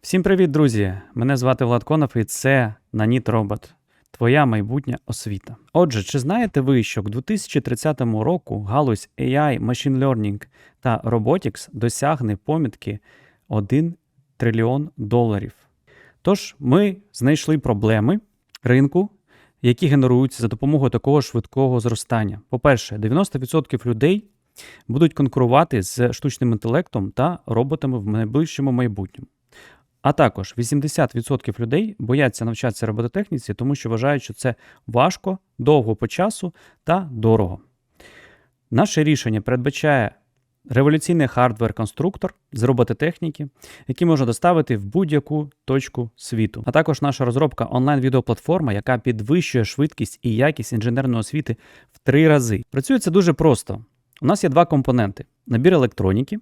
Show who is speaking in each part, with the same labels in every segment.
Speaker 1: Всім привіт, друзі! Мене звати Влад Конов і це Наніт Робот. Твоя майбутня освіта. Отже, чи знаєте ви, що к 2030 року галузь AI, Machine Learning та Robotics досягне помітки 1 трильйон доларів? Тож ми знайшли проблеми ринку, які генеруються за допомогою такого швидкого зростання. По-перше, 90% людей будуть конкурувати з штучним інтелектом та роботами в найближчому майбутньому. А також 80% людей бояться навчатися робототехніці, тому що вважають, що це важко, довго по часу та дорого. Наше рішення передбачає революційний хардвер-конструктор з робототехніки, який можна доставити в будь-яку точку світу. А також наша розробка онлайн-відеоплатформа, яка підвищує швидкість і якість інженерної освіти в три рази. Працює це дуже просто. У нас є два компоненти: набір електроніки,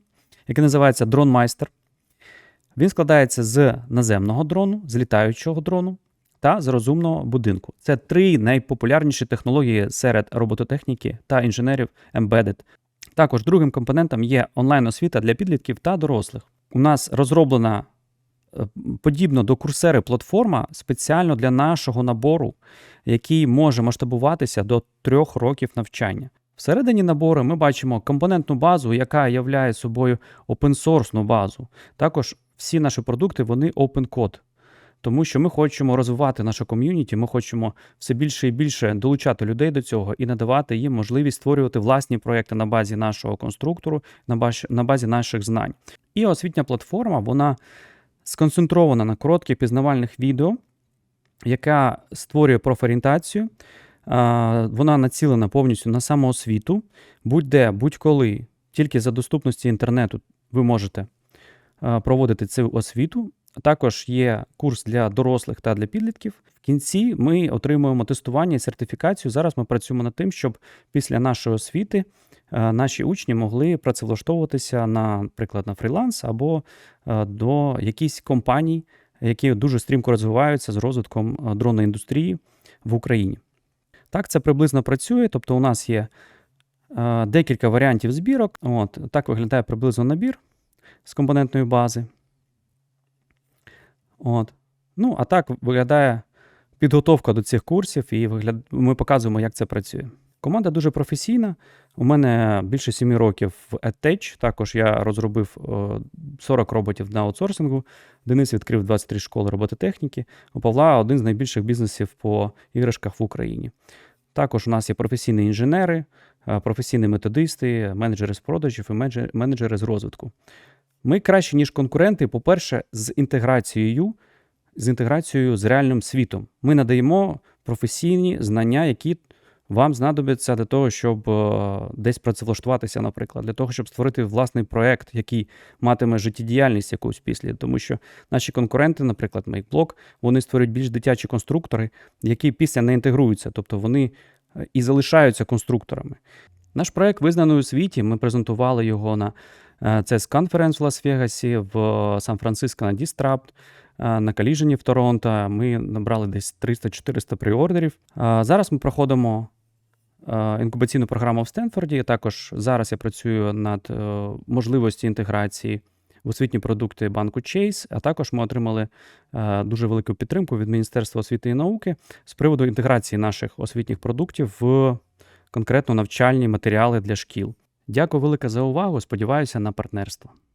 Speaker 1: який називається DroneMeister. Він складається з наземного дрону, з літаючого дрону та з розумного будинку. Це три найпопулярніші технології серед робототехніки та інженерів Embedded. Також другим компонентом є онлайн-освіта для підлітків та дорослих. У нас розроблена е, подібно до курсери платформа спеціально для нашого набору, який може масштабуватися до трьох років навчання. Всередині набору ми бачимо компонентну базу, яка являє собою open-source базу. Також всі наші продукти вони open code. Тому що ми хочемо розвивати наше ком'юніті, ми хочемо все більше і більше долучати людей до цього і надавати їм можливість створювати власні проекти на базі нашого конструктору, на базі, наших знань. І освітня платформа вона сконцентрована на коротких пізнавальних відео, яка створює профорієнтацію. Вона націлена повністю на самоосвіту, будь-де, будь-коли, тільки за доступності інтернету ви можете проводити цю освіту. Також є курс для дорослих та для підлітків. В кінці ми отримуємо тестування і сертифікацію. Зараз ми працюємо над тим, щоб після нашої освіти наші учні могли працевлаштовуватися, наприклад, на фріланс або до якихось компаній, які дуже стрімко розвиваються з розвитком дронної індустрії в Україні. Так, це приблизно працює. Тобто, у нас є е, декілька варіантів збірок. От, Так виглядає приблизно набір з компонентної бази. От. Ну, а так виглядає підготовка до цих курсів, і вигляд... ми показуємо, як це працює. Команда дуже професійна. У мене більше 7 років в EdTech. Також я розробив 40 роботів на аутсорсингу. Денис відкрив 23 школи робототехніки. У Павла один з найбільших бізнесів по іграшках в Україні. Також у нас є професійні інженери, професійні методисти, менеджери з продажів і менеджери з розвитку. Ми краще, ніж конкуренти, по-перше, з інтеграцією, з інтеграцією з реальним світом. Ми надаємо професійні знання, які вам знадобиться для того, щоб десь працевлаштуватися, наприклад, для того, щоб створити власний проект, який матиме життєдіяльність якусь після. Тому що наші конкуренти, наприклад, MakeBlock, вони створюють більш дитячі конструктори, які після не інтегруються, тобто вони і залишаються конструкторами. Наш проект визнаний у світі. Ми презентували його на CES Conference в Лас-Вегасі, в Сан-Франциско на Disrupt, на Каліжені в Торонто. Ми набрали десь 300-400 приордерів. Зараз ми проходимо інкубаційну програму в Стенфорді. Також зараз я працюю над можливості інтеграції в освітні продукти банку Chase, а також ми отримали дуже велику підтримку від Міністерства освіти і науки з приводу інтеграції наших освітніх продуктів в конкретно навчальні матеріали для шкіл. Дякую велике за увагу. Сподіваюся на партнерство.